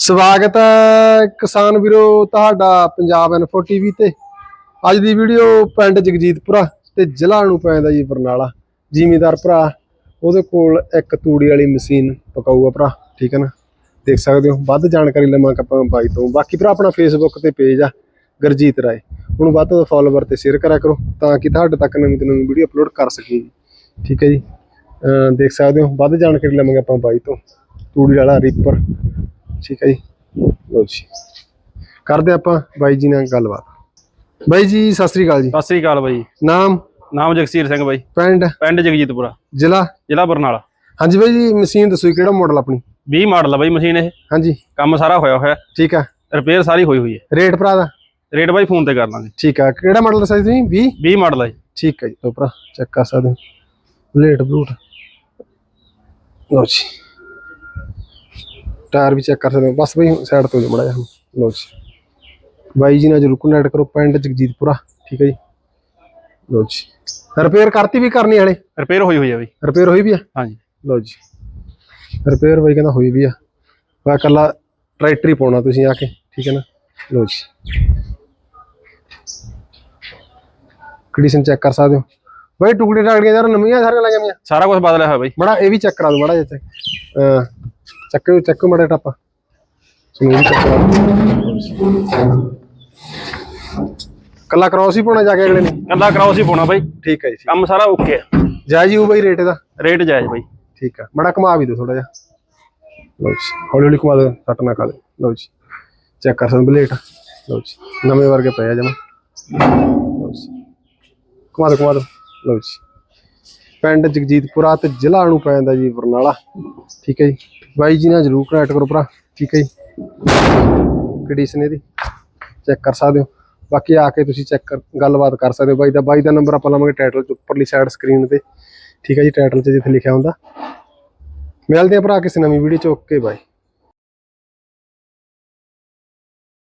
ਸਵਾਗਤ ਹੈ ਕਿਸਾਨ ਵੀਰੋ ਤੁਹਾਡਾ ਪੰਜਾਬ ਇਨਫੋ ਟੀਵੀ ਤੇ। ਅੱਜ ਦੀ ਵੀਡੀਓ ਪਿੰਡ ਜਗਜੀਤਪੁਰਾ ਤੇ ਜ਼ਿਲ੍ਹਾ ਨੂੰ ਪੈਂਦਾ ਜੀ ਬਰਨਾਲਾ। ਜ਼ਿਮੀਦਾਰ ਭਰਾ, ਉਹਦੇ ਕੋਲ ਇੱਕ ਤੂੜੀ ਵਾਲੀ ਮਸ਼ੀਨ ਪਕਾਊਗਾ ਭਰਾ, ਠੀਕ ਹੈ ਨਾ? ਦੇਖ ਸਕਦੇ ਹੋ, ਵੱਧ ਜਾਣਕਾਰੀ ਲਵਾਂਗੇ ਆਪਾਂ ਬਾਈ ਤੋਂ। ਬਾਕੀ ਭਰਾ, ਆਪਣਾ ਫੇਸਬੁੱਕ ਤੇ ਪੇਜ ਆ, ਗੁਰਜੀਤ ਰਾਏ। ਉਹਨੂੰ ਵੱਧ ਤੋਂ ਫਾਲੋਵਰ ਤੇ ਸ਼ੇਅਰ ਕਰਿਆ ਕਰੋ, ਤਾਂ ਕਿ ਤੁਹਾਡੇ ਤੱਕ ਨਵੀਂ ਤੋਂ ਨਵੀਂ ਵੀਡੀਓ ਅਪਲੋਡ ਕਰ ਸਕੀਏ ਠੀਕ ਹੈ ਜੀ? ਅਹ ਦੇਖ ਸਕਦੇ ਹੋ, ਵੱਧ ਜਾਣਕਾਰੀ ਲਵਾਂਗੇ ਆਪਾਂ ਬਾਈ ਤੋਂ। ਤੂੜੀ ਵਾਲਾ ਰੀਪਰ ਠੀਕ ਹੈ ਜੀ। ਲਓ ਜੀ। ਕਰਦੇ ਆਪਾਂ ਬਾਈ ਜੀ ਨਾਲ ਗੱਲਬਾਤ। ਬਾਈ ਜੀ ਸਤਿ ਸ੍ਰੀ ਅਕਾਲ ਜੀ। ਸਤਿ ਸ੍ਰੀ ਅਕਾਲ ਬਾਈ। ਨਾਮ? ਨਾਮ ਜਗਸੀਰ ਸਿੰਘ ਬਾਈ। ਪਿੰਡ? ਪਿੰਡ ਜਗਜੀਤਪੁਰਾ। ਜ਼ਿਲ੍ਹਾ? ਜ਼ਿਲ੍ਹਾ ਬਰਨਾਲਾ। ਹਾਂਜੀ ਬਾਈ ਜੀ ਮਸ਼ੀਨ ਦੱਸੋ ਕਿਹੜਾ ਮਾਡਲ ਆਪਣੀ? 20 ਮਾਡਲ ਆ ਬਾਈ ਮਸ਼ੀਨ ਇਹ। ਹਾਂਜੀ। ਕੰਮ ਸਾਰਾ ਹੋਇਆ ਹੋਇਆ। ਠੀਕ ਆ। ਰਿਪੇਅਰ ਸਾਰੀ ਹੋਈ ਹੋਈ ਹੈ। ਰੇਟ ਭਰਾ ਦਾ? ਰੇਟ ਬਾਈ ਫੋਨ ਤੇ ਕਰ ਲਾਂਗੇ। ਠੀਕ ਆ। ਕਿਹੜਾ ਮਾਡਲ ਦੱਸਿਆ ਤੁਸੀਂ? 20 20 ਮਾਡਲ ਆ ਜੀ। ਠੀਕ ਹੈ ਜੀ। ਲਓ ਭਰਾ ਚੈੱਕ ਕਰ ਸਕਦੇ ਹੋ। ਬਲੇਟ ਲਓ ਜੀ। ਟਾਇਰ ਵੀ ਚੈੱਕ ਕਰ ਸਕਦੇ ਹੋ। ਬਸ ਬਈ ਸਾਈਡ ਤੋਂ ਮੜਾ ਜਾ ਲਓ ਜੀ। ਬਾਈ ਜੀ ਨਾਲ ਜਰੂਰ ਕੰਟੈਕਟ ਕਰੋ ਪਿੰਡ ਜਗਜੀਤਪੁਰਾ। ਠੀਕ ਹੈ ਜੀ। ਲਓ ਜੀ। ਰਿਪੇਅਰ ਕਰਤੀ ਵੀ ਕਰਨੀ ਹਲੇ। ਰਿਪੇਅਰ ਹੋਈ ਹੋਈ ਆ ਬਾਈ। ਰਿਪੇਅਰ ਹੋਈ ਵੀ ਆ? ਹਾਂਜੀ। ਲਓ ਜੀ। ਰਿਪੇਅਰ ਬਾਈ ਕਹਿੰਦਾ ਹੋਈ ਵੀ ਆ। ਵਾ ਕੱਲਾ ਟਰੈਕਟਰ ਹੀ ਪਾਉਣਾ ਤੁਸੀਂ ਆ ਕੇ। ਠੀਕ ਹੈ ਨਾ? ਲਓ ਜੀ। ਕੰਡੀਸ਼ਨ ਚੈੱਕ ਕਰ ਸਕਦੇ ਹੋ। ਬਾਈ ਟੁਕੜੇ ਟਾਕੜੀਆਂ ਯਾਰ ਨਵੀਆਂ ਸਾਰੀਆਂ ਲੱਗੀਆਂ ਸਾਰਾ ਕੁਝ ਬਦਲਿਆ ਹੋਇਆ ਬਾਈ। ਬੜਾ ਇਹ ਵੀ ਚੈੱਕ ਕਰਾ ਦੋ ਮੜਾ ਜਿਹਾ ਅਹ ਚੱਕੋ ਚੱਕੋ ਮੜਾ ਟੱਪਾ। ਵੀ ਚੈੱਕ। ਕੱਲਾ ਕ੍ਰਾਸ ਹੀ ਪਾਉਣਾ ਜਾ ਕੇ ਅਗਲੇ ਨੇ? ਕੱਲਾ ਕਰਾਉਸ ਹੀ ਪਾਉਣਾ ਬਾਈ। ਠੀਕ ਹੈ ਜੀ। ਕੰਮ ਸਾਰਾ ਓਕੇ ਆ। ਜਾਇਜ਼ ਹੀ ਬਾਈ ਰੇਟ ਇਹਦਾ? ਰੇਟ ਜਾਇਜ਼ ਬਾਈ। ਠੀਕ ਆ। ਮੜਾ ਘੁਮਾ ਵੀ ਦਿਓ ਥੋੜਾ ਜਿਹਾ। ਲਓ ਜੀ ਹੌਲੀ ਹੌਲੀ ਘੁਮਾ ਦਿਓ ਸੱਟ ਨਾ ਖਾ ਦੇ। ਲਓ ਜੀ ਚੈੱਕ ਕਰ ਸਕਦੇ ਬਲੇਟ ਲਓ ਜੀ ਨਵੇਂ ਵਰਗੇ ਪਏ ਆ ਜਮਾ। ਲਓ ਜੀ ਘੁਮਾ ਦਿਓ ਘੁਮਾ ਦਿਓ। ਲਓ ਜੀ। ਪਿੰਡ ਜਗਜੀਤਪੁਰਾ ਤੇ ਜ਼ਿਲ੍ਹਾ ਨੂੰ ਪੈ ਜਾਂਦਾ ਜੀ ਬਰਨਾਲਾ। ਠੀਕ ਹੈ ਜੀ। ਬਾਈ ਜੀ ਨਾਲ ਜਰੂਰ ਕਨੈਕਟ ਕਰੋ ਭਰਾ। ਠੀਕ ਹੈ ਜੀ। ਕੰਡੀਸ਼ਨ ਇਹਦੀ? ਚੈੱਕ ਕਰ ਸਕਦੇ ਹੋ। ਬਾਕੀ ਆ ਕੇ ਤੁਸੀਂ ਚੈੱਕ ਕਰ ਗੱਲਬਾਤ ਕਰ ਸਕਦੇ ਹੋ। ਬਾਈ ਦਾ ਬਾਈ ਦਾ ਨੰਬਰ ਆਪਾਂ ਲਵਾਂਗੇ ਟਾਈਟਲ ਚ, ਉੱਪਰਲੀ ਸਾਈਡ ਸਕਰੀਨ ਤੇ। ਠੀਕ ਹੈ ਜੀ ਟਾਈਟਲ 'ਚ ਜਿੱਥੇ ਲਿਖਿਆ ਹੁੰਦਾ। ਮਿਲਦੇ ਆ ਭਰਾ ਕਿਸੇ ਨਵੀਂ ਵੀਡੀਓ 'ਚ। ਓਕੇ ਬਾਈ